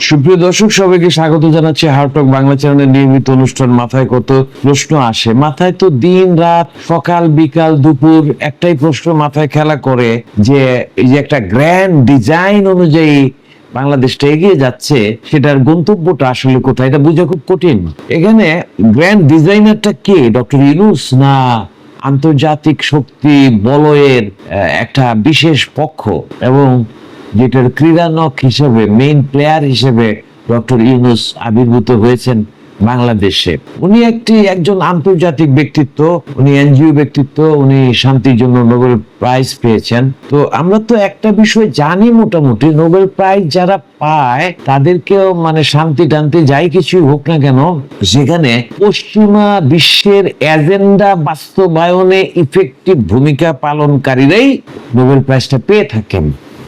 সুপ্রিয় দর্শক, সবাইকে স্বাগত জানাচ্ছি হার্টক বাংলা চ্যানেলের নিয়মিত অনুষ্ঠান। মাথায় কত প্রশ্ন আসে? মাথায় তো দিন, রাত, সকাল, বিকাল, দুপুর, একটাই প্রশ্ন মাথায় খেলা করে যে, এই যে একটা গ্র্যান্ড ডিজাইন অনুযায়ী বাংলাদেশটা এগিয়ে যাচ্ছে, সেটার গন্তব্যটা আসলে কোথায়? এটা বোঝা খুব কঠিন। এখানে গ্র্যান্ড ডিজাইনারটা কে? ডক্টর ইউনুস না আন্তর্জাতিক শক্তি বলয়ের একটা বিশেষ পক্ষ? এবং যেটার ক্রীড়ানক হিসেবে মেইন প্লেয়ার হিসেবে ডক্টর ইউনুস আবির্ভূত হয়েছেন বাংলাদেশে। উনি একটি, একজন আন্তর্জাতিক ব্যক্তিত্ব, উনি এনজিও ব্যক্তিত্ব, উনি শান্তির জন্য নোবেল প্রাইজ পেয়েছেন। তো আমরা তো একটা বিষয় জানি মোটামুটি, নোবেল প্রাইজ যারা পায়, তাদেরকেও মানে শান্তি টান্তি যাই কিছুই হোক না কেন, সেখানে পশ্চিমা বিশ্বের এজেন্ডা বাস্তবায়নে ইফেক্টিভ ভূমিকা পালনকারীরাই নোবেল প্রাইজটা পেয়ে থাকেন।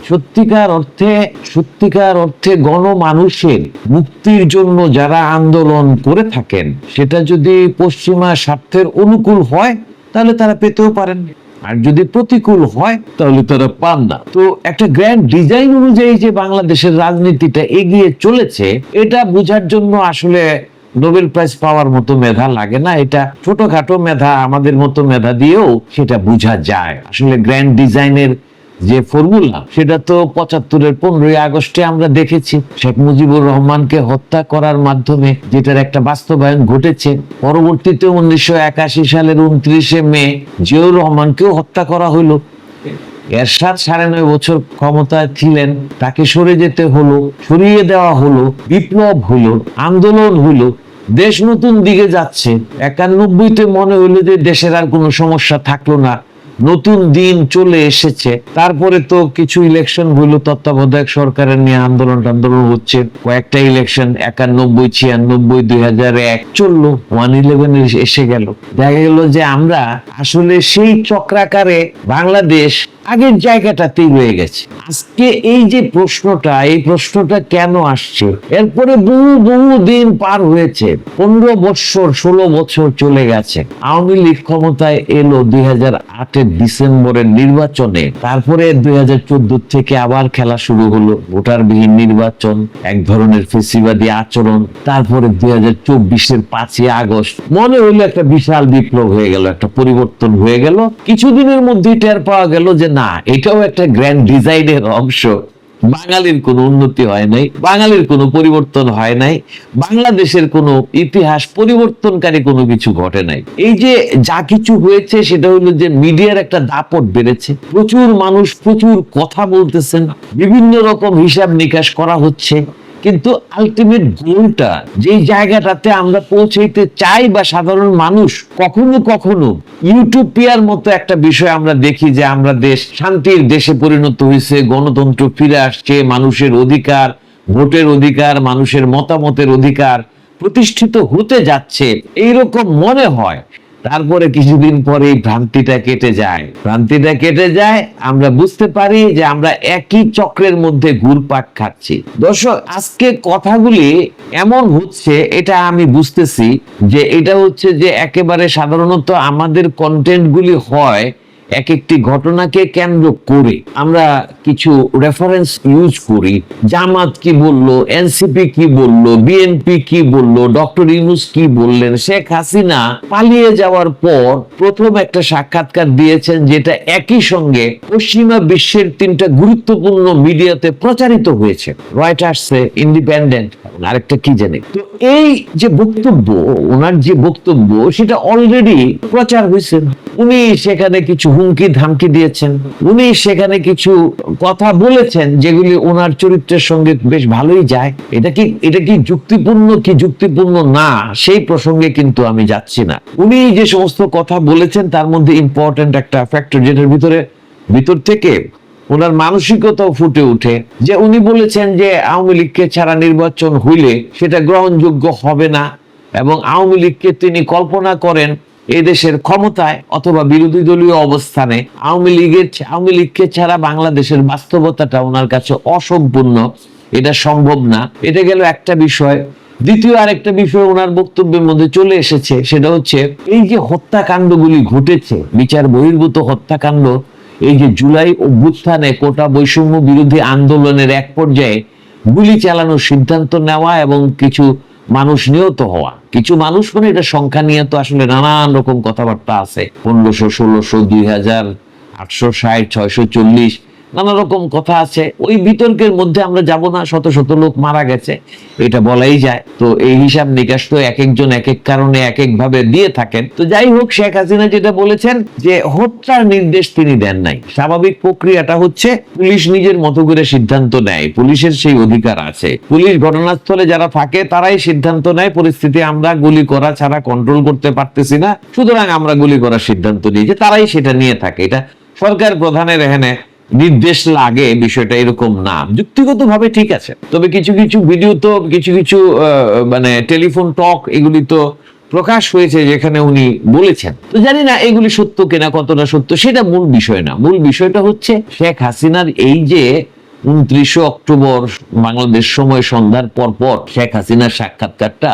সত্যিকার অর্থে সত্যিকার অর্থে গণমানুষের মুক্তির জন্য যারা আন্দোলন করে থাকেন, সেটা যদি পশ্চিমা স্বার্থের অনুকূল হয়, তাহলে তারা পেতেও পারেন। আর যদি প্রতিকূল হয়, তাহলে তারা পান না। তো একটা গ্র্যান্ড ডিজাইন অনুযায়ী যে বাংলাদেশের রাজনীতিটা এগিয়ে চলেছে, এটা বোঝার জন্য আসলে নোবেল প্রাইজ পাওয়ার মতো মেধা লাগে না। এটা ছোটখাটো মেধা, আমাদের মতো মেধা দিয়েও সেটা বোঝা যায়। আসলে গ্র্যান্ড ডিজাইনের যে ফর্মুলা সেটা তো পঁচাত্তরের পনেরোই আগস্টে আমরা দেখেছি। শেখ মুজিবুর রহমানকে হত্যা করার মাধ্যমে যেটার একটা বাস্তবায়ন ঘটেছে, পরবর্তীতে উনিশশো একাশি সালের উনত্রিশে মে জিয়াউর রহমানকেও হত্যা করা হলো। এরশাদ সাড়ে নয় বছর ক্ষমতায় ছিলেন, তাকে সরে যেতে হলো, সরিয়ে দেওয়া হলো, বিপ্লব হলো, আন্দোলন হলো, দেশ নতুন দিকে যাচ্ছে। একানব্বইতে মনে হইল যে দেশের আর কোনো সমস্যা থাকল না। নতুন দিন চলে এসেছে। তারপরে তো কিছু ইলেকশন হইল, তত্ত্বাবধায়ক সরকারের নিয়ে আন্দোলন আন্দোলন হচ্ছে। কয়েকটা ইলেকশন একানব্বই, ছিয়ানব্বই, দুই হাজার এক, চলল ওয়ান ইলেভেন এসে গেল। দেখা গেল যে আমরা আসলে সেই চক্রাকারে বাংলাদেশ আগের জায়গাটাতেই রয়ে গেছে। আজকে এই যে প্রশ্নটা, এই প্রশ্নটা কেন আসছে? এরপরে বহু বহু দিন পার হয়েছে। পনেরো বছর ষোলো বছর চলে গেছে। আওয়ামী লীগ ক্ষমতায় এলো দুই হাজার আটের ডিসেম্বরের নির্বাচনে। তারপরে দুই হাজার চোদ্দ থেকে আবার খেলা শুরু হলো। ভোটারবিহীন নির্বাচন, এক ধরনের ফেসিবাদী আচরণ। তারপরে দুই হাজার চব্বিশের পাঁচই আগস্ট। মনে হইল একটা বিশাল বিপ্লব হয়ে গেল, একটা পরিবর্তন হয়ে গেল। কিছুদিনের মধ্যেই টের পাওয়া গেল যে না, এটাও একটা গ্র্যান্ড ডিজাইনের অংশ। বাঙালির কোনো উন্নতি হয় নাই, বাঙালির কোনো পরিবর্তন হয় নাই, বাংলাদেশের কোনো ইতিহাস পরিবর্তনকারী কোনো কিছু ঘটে নাই। এই যে যা কিছু হয়েছে, সেটা হলো যে মিডিয়ার একটা দাপট বেড়েছে। প্রচুর মানুষ প্রচুর কথা বলতেছেন, বিভিন্ন রকম হিসাব নিকাশ করা হচ্ছে। কিন্তু আলটিমেট গোলটা যেই জায়গাটাতে আমরা পৌঁছাইতে চাই বা সাধারণ মানুষ, কখনো কখনো ইউটোপিয়ার মতো একটা বিষয় আমরা দেখি যে আমরা দেশ, শান্তির দেশে পরিণত হয়েছে গণতন্ত্র ফিরে আসছে, মানুষের অধিকার, ভোটের অধিকার, মানুষের মতামতের অধিকার প্রতিষ্ঠিত হতে যাচ্ছে। এইরকম মনে হয় তারপরে কিছুদিন পরে এই ভ্রান্তিটা কেটে যায়। ভ্রান্তিটা কেটে যায়, আমরা বুঝতে পারি যে আমরা একই চক্রের মধ্যে ঘুরপাক খাচ্ছি। দর্শক, আজকে কথাগুলি এমন হচ্ছে, এটা আমি বুঝতেছি যে এটা হচ্ছে যে একেবারে সাধারণত আমাদের কন্টেন্টগুলি হয় এক একটি ঘটনাকে কেন্দ্র করে আমরা কিছু রেফারেন্স ইউজ করি। জামাত কি বলল এনসিপি কি বলল বিএনপি কি বলল ডক্টর ইউনুস কি বললেন শেখ হাসিনা পালিয়ে যাওয়ার পর প্রথম একটা সাক্ষাৎকার দিয়েছেন যেটা একই সঙ্গে পশ্চিমা বিশ্বের তিনটা গুরুত্বপূর্ণ মিডিয়াতে প্রচারিত হয়েছে। রয়টার্সে ইন্ডিপেন্ডেন্ট আরেকটা কি জানে? তো এই যে বক্তব্য, ওনার যে বক্তব্য, সেটা অলরেডি প্রচার হয়েছে। উনি সেখানে কিছু হুমকি ধামকি দিয়েছেন। উনি সেখানে কিছু কথা বলেছেন যেগুলি ওনার চরিত্রের সঙ্গে বেশ ভালোই যায়। এটা কি এটা কি যুক্তিপূর্ণ কি যুক্তিপূর্ণ? না, সেই প্রসঙ্গে কিন্তু আমি যাচ্ছি না। উনি যে সমস্ত কথা বলেছেন তার মধ্যে ইম্পর্টেন্ট একটা ফ্যাক্টর যেটার ভিতরে, ভিতর থেকে ওনার মানসিকতাও ফুটে উঠে যে উনি বলেছেন যে আওয়ামী লীগকে ছাড়া নির্বাচন হইলে সেটা গ্রহণযোগ্য হবে না এবং আওয়ামী লীগকে তিনি কল্পনা করেন এই দেশের ক্ষমতায় অথবা বিরোধী দলীয় অবস্থানে আওয়ামী লীগের আওয়ামী লীগকে ছাড়া বাংলাদেশের বাস্তবতাটা ওনার কাছে অসম্পূর্ণ। এটা সম্ভব না। এটা গেল একটা বিষয়। দ্বিতীয় আরেকটা বিষয় ওনার বক্তব্যের মধ্যে চলে এসেছে, সেটা হচ্ছে এই যে হত্যাকাণ্ডগুলি ঘটেছে, বিচার বহির্ভূত হত্যাকাণ্ড, এই যে জুলাই অভ্যুত্থানে কোটা বৈষম্য বিরোধী আন্দোলনের এক পর্যায়ে গুলি চালানোর সিদ্ধান্ত নেওয়া এবং কিছু মানুষ নিহত হওয়া। কিছু মানুষ মানে এটা সংখ্যা নিয়ে তো আসলে নানান রকম কথাবার্তা আছে। পনেরোশো, ষোলোশো, দুই হাজার, আটশো ষাট, ছয়শো চল্লিশ নানা রকম কথা আছে। ওই বিতর্কের মধ্যে আমরা যাব না, শত শত লোক মারা গেছে, এটা বলাই যায়। তো এই হিসাব নিকাশ তো এক একজন এক এক কারণে এক এক ভাবে দিয়ে থাকেন। তো যাই হোক, শেখ হাসিনা যেটা বলেছেন যে হত্যার নির্দেশ তিনি দেন নাই। স্বাভাবিক প্রক্রিয়াটা হচ্ছে, পুলিশ নিজের মতো করে সিদ্ধান্ত নেয়, পুলিশের সেই অধিকার আছে। পুলিশ ঘটনাস্থলে যারা থাকে, তারাই সিদ্ধান্ত নেয়, পরিস্থিতি আমরা গুলি করা ছাড়া কন্ট্রোল করতে পারতেছি না। সুতরাং আমরা গুলি করার সিদ্ধান্ত নিই যে তারাই সেটা নিয়ে থাকে। এটা সরকার প্রধানের এখানে নির্দেশ লাগে বিষয়টা এরকম না। যুক্তিগত ভাবে ঠিক আছে। তবে কিছু কিছু ভিডিও তো, কিছু কিছু মানে টেলিফোন টক এগুলি তো প্রকাশ হয়েছে যেখানে উনি বলেছেন। তো জানি না এগুলি সত্য কিনা, কতটা সত্য, সেটা মূল বিষয় না। মূল বিষয়টা হচ্ছে শেখ হাসিনার এই যে উনত্রিশে অক্টোবর বাংলাদেশ সময় সন্ধ্যার পর পর শেখ হাসিনার সাক্ষাৎকারটা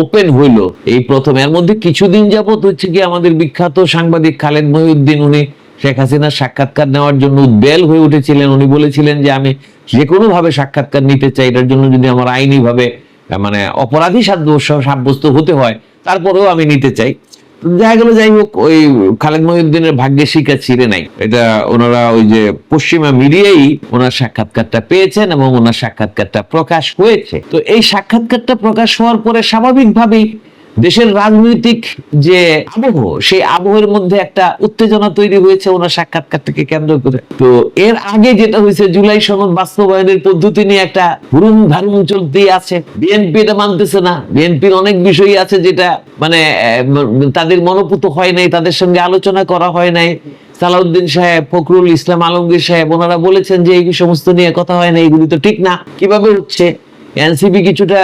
ওপেন হইল। এই প্রথম, এর মধ্যে কিছুদিন যাবত হচ্ছে কি আমাদের বিখ্যাত সাংবাদিক খালেদ মহিউদ্দিন, উনি শেখ হাসিনার সাক্ষাৎকার নেওয়ার জন্য উদ্বেল হয়ে উঠেছিলেন। উনি বলেছিলেন যে, আমি যে কোনো ভাবে সাক্ষাৎকার নিতে চাই, এটার জন্য যদি আমার আইনি ভাবে মানে অপরাধী সাব্যস্ত হতে হয়, তারপরেও আমি নিতে চাই। দেখা গেল, যাই হোক, ওই খালেদ মহিউদ্দিনের ভাগ্যে শিকা ছিঁড়ে নাই। এটা ওনারা ওই যে পশ্চিমা মিডিয়াই ওনার সাক্ষাৎকারটা পেয়েছেন এবং ওনার সাক্ষাৎকারটা প্রকাশ হয়েছে। তো এই সাক্ষাৎকারটা প্রকাশ হওয়ার পরে স্বাভাবিকভাবেই দেশের রাজনৈতিক যে আবহ, সেই আবহের মধ্যে একটা উত্তেজনা তৈরি হয়েছে ওনার সাক্ষাৎকারটাকে কেন্দ্র করে। তো এর আগে যেটা হয়েছে, জুলাই সনদ বাস্তবায়নের পদ্ধতি নিয়ে একটা হুরুম ধারুম চলতেই আছে। বিএনপি এটা মানতেছে না। বিএনপির অনেক বিষয় আছে যেটা মানে তাদের মনোপুত হয় নাই, তাদের সঙ্গে আলোচনা করা হয় নাই। সালাউদ্দিন সাহেব, ফখরুল ইসলাম আলমগীর সাহেব, ওনারা বলেছেন যে এই সমস্ত নিয়ে কথা হয় না এগুলি তো ঠিক না। কীভাবে হচ্ছে? এনসিপি কিছুটা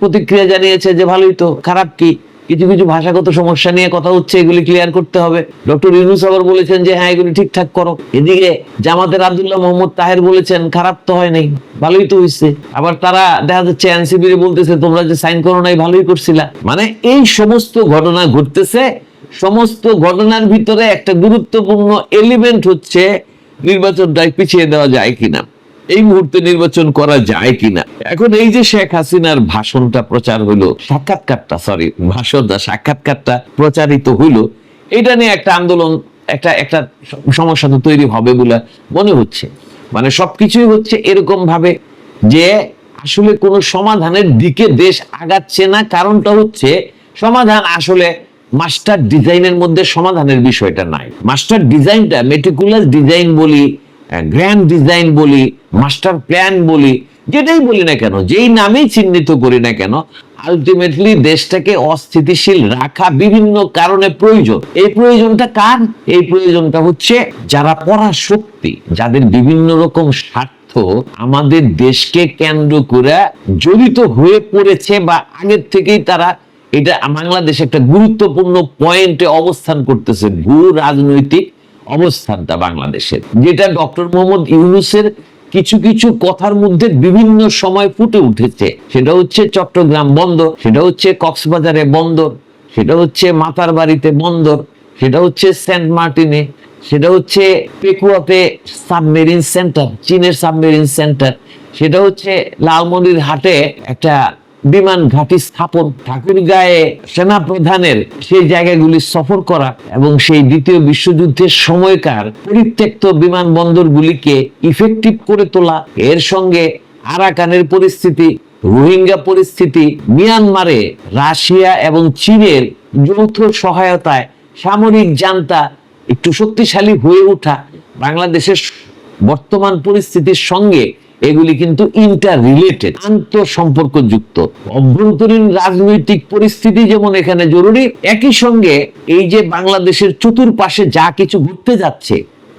প্রতিক্রিয়া জানিয়েছে যে ভালোই তো, খারাপ কি? কিছু কিছু ভাষাগত সমস্যা নিয়ে কথা হচ্ছে, এগুলি ক্লিয়ার করতে হবে। ডক্টর ইউনুস আবার বলেছেন যে হ্যাঁ এগুলি ঠিকঠাক করো। এদিকে জামাতের আবদুল্লাহ মোহাম্মদ তাহের বলেছেন, খারাপ তো হয় নাই, ভালোই তো হয়েছে আবার তারা দেখা যাচ্ছে এনসিপি বলতেছে, তোমরা যে সাইন করো নাই, ভালোই করছিলা। মানে এই সমস্ত ঘটনা ঘটতেছে। সমস্ত ঘটনার ভিতরে একটা গুরুত্বপূর্ণ এলিমেন্ট হচ্ছে নির্বাচনটা পিছিয়ে দেওয়া যায় কিনা। এই মুহূর্তে নির্বাচন করা যায় কিনা? এখন এই যে শেখ হাসিনার ভাষণটা প্রচার হইল, সাক্ষাৎকারটা সরি ভাষণ না সাক্ষাৎকারটা প্রচারিত হইল, এটা নিয়ে একটা আন্দোলন, একটা একটা সমস্যা তো তৈরি হবে বলে মনে হচ্ছে। মানে সবকিছুই হচ্ছে এরকম ভাবে যে আসলে কোনো সমাধানের দিকে দেশ আগাচ্ছে না, কারণটা হচ্ছে সমাধান আসলে মাস্টার ডিজাইনের মধ্যে সমাধানের বিষয়টা নাই। মাস্টার ডিজাইনটা মেটিকুলাস ডিজাইন বলি গ্র্যান্ড ডিজাইন বলি মাস্টার প্ল্যান বলি, যেটাই বলি না কেন, যেই নামেই চিহ্নিত করি না কেন আলটিমেটলি দেশটাকে অস্থিতিশীল রাখা বিভিন্ন কারণে প্রয়োজন। এই প্রয়োজনটা কার? এই প্রয়োজনটা হচ্ছে যারা পরাশক্তি, যাদের বিভিন্ন রকম স্বার্থ আমাদের দেশকে কেন্দ্র করে জড়িত হয়ে পড়েছে বা আগের থেকেই তারা এটা বাংলাদেশ একটা গুরুত্বপূর্ণ পয়েন্টে অবস্থান করতেছে। ভূ রাজনৈতিক অবস্থানটা বাংলাদেশের, যেটা ডক্টর মোহাম্মদ ইউনুসের কিছু কিছু কথার মধ্যে বিভিন্ন সময় ফুটে উঠেছে। সেটা হচ্ছে চট্টগ্রাম বন্দর, সেটা হচ্ছে কক্সবাজারে বন্দর, সেটা হচ্ছে মাতার বাড়িতে বন্দর, সেটা হচ্ছে সেন্ট মার্টিনে, সেটা হচ্ছে পেকুয়াতে সাবমেরিন সেন্টার, চীনের সাবমেরিন সেন্টার, সেটা হচ্ছে লালমনির হাটে একটা বিমান ঘাঁটি স্থাপন, ঠাকুরগাঁয়ে সেনা প্রধানের সেই জায়গাগুলি সফর করা এবং সেই দ্বিতীয় বিশ্বযুদ্ধের সময়কার পরিত্যক্ত বিমানবন্দরগুলিকে ইফেক্টিভ করে তোলা। এর সঙ্গে আরাকানের পরিস্থিতি, রোহিঙ্গা পরিস্থিতি, মিয়ানমারে রাশিয়া এবং চীনের যৌথ সহায়তায় সামরিক জান্তা একটু শক্তিশালী হয়ে ওঠা। বাংলাদেশের বর্তমান পরিস্থিতির সঙ্গে এগুলি কিন্তু ইন্টার রিলেটেড আন্তঃ সম্পর্কযুক্ত অভ্যন্তরীণ রাজনৈতিক পরিস্থিতি যেমন এখানে জরুরি, একই সঙ্গে এই যে বাংলাদেশের চতুর্পাশে যা কিছু ঘটতে যাচ্ছে,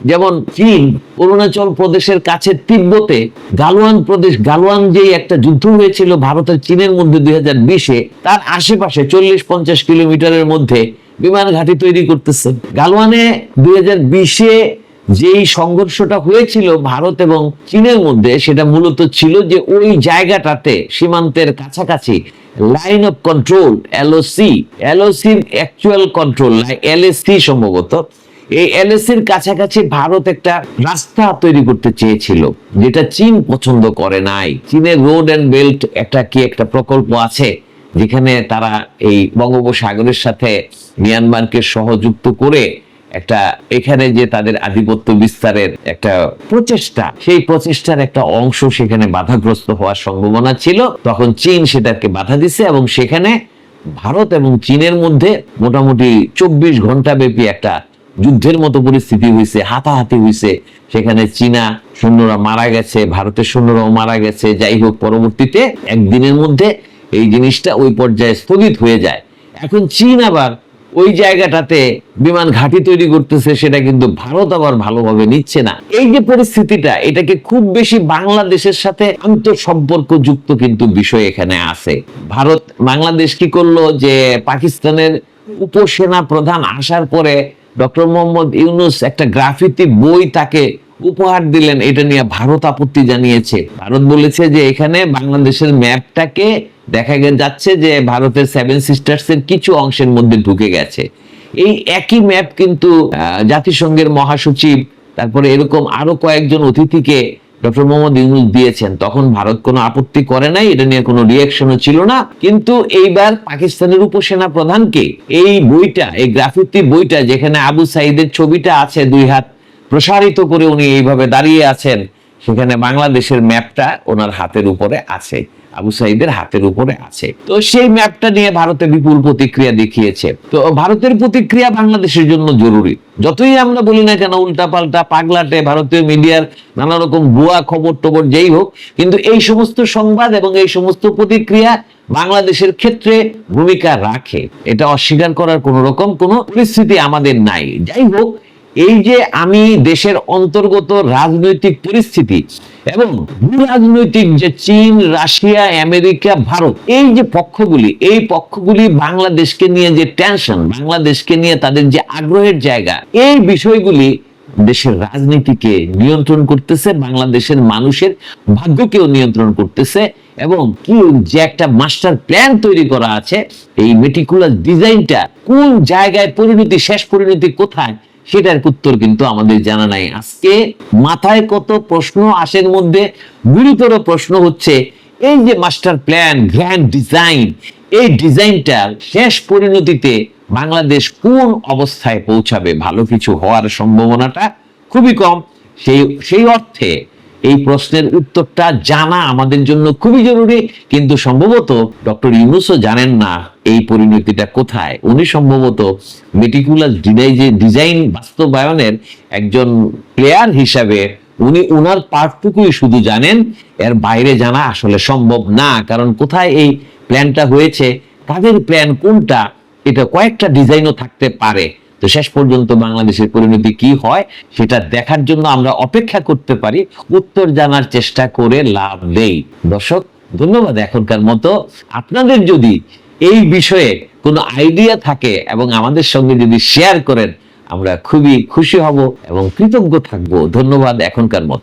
যেমন চীন, অরুণাচল প্রদেশের কাছে তিব্বতে, গালওয়ান প্রদেশ, গালওয়ান যে একটা যুদ্ধ হয়েছিল ভারতের চীনের মধ্যে দুই হাজার বিশে, তার আশেপাশে চল্লিশ পঞ্চাশ কিলোমিটারের মধ্যে বিমান ঘাঁটি তৈরি করতেছে। গালওয়ানে দুই হাজার বিশে যেই সংঘর্ষটা হয়েছিল ভারত এবং চীনের মধ্যে, সেটা মূলত ছিল যে ওই জায়গাটাতে সীমান্তের কাছাকাছি লাইন অফ কন্ট্রোল এলওসি এলওসির অ্যাকচুয়াল কন্ট্রোল এলএসসি সম্ভবত, এই এলএসির কাছাকাছি ভারত একটা রাস্তা তৈরি করতে চেয়েছিল, যেটা চীন পছন্দ করে নাই। চীনের রোড অ্যান্ড বেল্ট একটা কি একটা প্রকল্প আছে, যেখানে তারা এই বঙ্গোপসাগরের সাথে মিয়ানমারকে সহযুক্ত করে একটা, এখানে যে তাদের আধিপত্য বিস্তারের একটা প্রচেষ্টা, সেই প্রচেষ্টার একটা অংশ সেখানে বাধাগ্রস্ত হওয়ার সম্ভাবনা ছিল। তখন চীন সেটাকে বাধা দিছে এবং সেখানে ভারত এবং চীনের মধ্যে মোটামুটি চব্বিশ ঘণ্টা ব্যাপী একটা যুদ্ধের মতো পরিস্থিতি হয়েছে হাতাহাতি হয়েছে সেখানে চীনা সৈন্যরা মারা গেছে, ভারতের সৈন্যরাও মারা গেছে। যাই হোক, পরবর্তীতে একদিনের মধ্যে এই জিনিসটা ওই পর্যায়ে স্থগিত হয়ে যায়। এখন চীন আবার ওই জায়গাটাতে বিমান ঘাঁটি তৈরি করতেছে, সেটা কিন্তু ভারত আবার ভালোভাবে নিচ্ছে না। এই যে পরিস্থিতিটা, এটাকে খুব বেশি বাংলাদেশের সাথে আন্তঃসম্পর্ক যুক্ত কিন্তু বিষয় এখানে আছে। ভারত, বাংলাদেশ কি করল যে পাকিস্তানের উপসেনা প্রধান আসার পরে ডক্টর মোহাম্মদ ইউনুস একটা গ্রাফিতি বই তাকে উপহার দিলেন, এটা নিয়ে ভারত আপত্তি জানিয়েছে। ভারত বলেছে যে এখানে বাংলাদেশের ম্যাপটাকে দেখা যাচ্ছে যে ভারতের সেভেন সিস্টার্স এর কিছু অংশের মধ্যে ঢুকে গেছে। এই একই ম্যাপ কিন্তু জাতিসংঘের মহাসচিব, তারপরে এরকম আরও কয়েকজন অতিথিকে ডক্টর মোহাম্মদ ইউনুস দিয়েছেন। তখন ভারত কোনো আপত্তি করে নাই, এটা নিয়ে কোনো রিয়াকশনও ছিল না। কিন্তু এইবার পাকিস্তানের উপসেনা প্রধানকে এই বইটা, এই গ্রাফিতি বইটা, যেখানে আবু সাইদের ছবিটা আছে দুই হাত প্রসারিত করে উনি এইভাবে দাঁড়িয়ে আছেন, সেখানে বাংলাদেশের ম্যাপটা ওনার হাতের উপরে আছে। আবু সাইদের হাতের উপরে আছে। তো সেই ম্যাপটা নিয়ে ভারতে বিপুল প্রতিক্রিয়া দেখিয়েছে। তো ভারতের প্রতিক্রিয়া বাংলাদেশের জন্য জরুরি। যতই আমরা বলি না কেন উল্টা পাল্টা পাগলাটে ভারতীয় মিডিয়ার নানা রকম ভুয়া খবর টবর যেই হোক, কিন্তু এই সমস্ত সংবাদ এবং এই সমস্ত প্রতিক্রিয়া বাংলাদেশের ক্ষেত্রে ভূমিকা রাখে। এটা অস্বীকার করার কোন রকম কোনো পরিস্থিতি আমাদের নাই। যাই হোক এই যে আমি দেশের অন্তর্গত রাজনৈতিক পরিস্থিতি এবং রাজনৈতিক যে চীন, রাশিয়া, আমেরিকা, ভারত, এই যে পক্ষগুলি, এই পক্ষগুলি বাংলাদেশকে নিয়ে যে টেনশন বাংলাদেশকে নিয়ে তাদের যে আগ্রহের জায়গা, এই বিষয়গুলি দেশের রাজনীতিকে নিয়ন্ত্রণ করতেছে, বাংলাদেশের মানুষের ভাগ্যকেও নিয়ন্ত্রণ করতেছে এবং কি যে একটা মাস্টার প্ল্যান তৈরি করা আছে, এই মেটিকুলার ডিজাইনটা কোন জায়গায় পরিণতি, শেষ পরিণতি কোথায় সেটার উত্তর কিন্তু আমাদের জানা নাই। আজকে মাথায় কত প্রশ্ন আসের মধ্যে গুরুতর প্রশ্ন হচ্ছে, এই যে মাস্টার প্ল্যান, গ্র্যান্ড ডিজাইন, এই ডিজাইনটার শেষ পরিণতিতে বাংলাদেশ কোন অবস্থায় পৌঁছাবে? ভালো কিছু হওয়ার সম্ভাবনাটা খুবই কম। সেই সেই অর্থে এই প্রশ্নের উত্তরটা জানা আমাদের জন্য খুবই জরুরি। কিন্তু সম্ভবত ডক্টর ইউনুসও জানেন না এই পরিণতিটা কোথায়। উনি সম্ভবত মেটিকুলাস ডিজাইন বাস্তবায়নের একজন প্লেয়ার হিসাবে উনি উনার পার্টটুকুই শুধু জানেন, এর বাইরে জানা আসলে সম্ভব না। কারণ কোথায় এই প্ল্যানটা হয়েছে, কাদের প্ল্যান কোনটা, এটা কয়েকটা ডিজাইনও থাকতে পারে। তো শেষ পর্যন্ত বাংলাদেশের পরিণতি কি হয় সেটা দেখার জন্য আমরা অপেক্ষা করতে পারি, উত্তর জানার চেষ্টা করে লাভ নেই। দর্শক, ধন্যবাদ এখনকার মতো। আপনাদের যদি এই বিষয়ে কোনো আইডিয়া থাকে এবং আমাদের সঙ্গে যদি শেয়ার করেন, আমরা খুবই খুশি হব এবং কৃতজ্ঞ থাকব। ধন্যবাদ এখনকার মতো।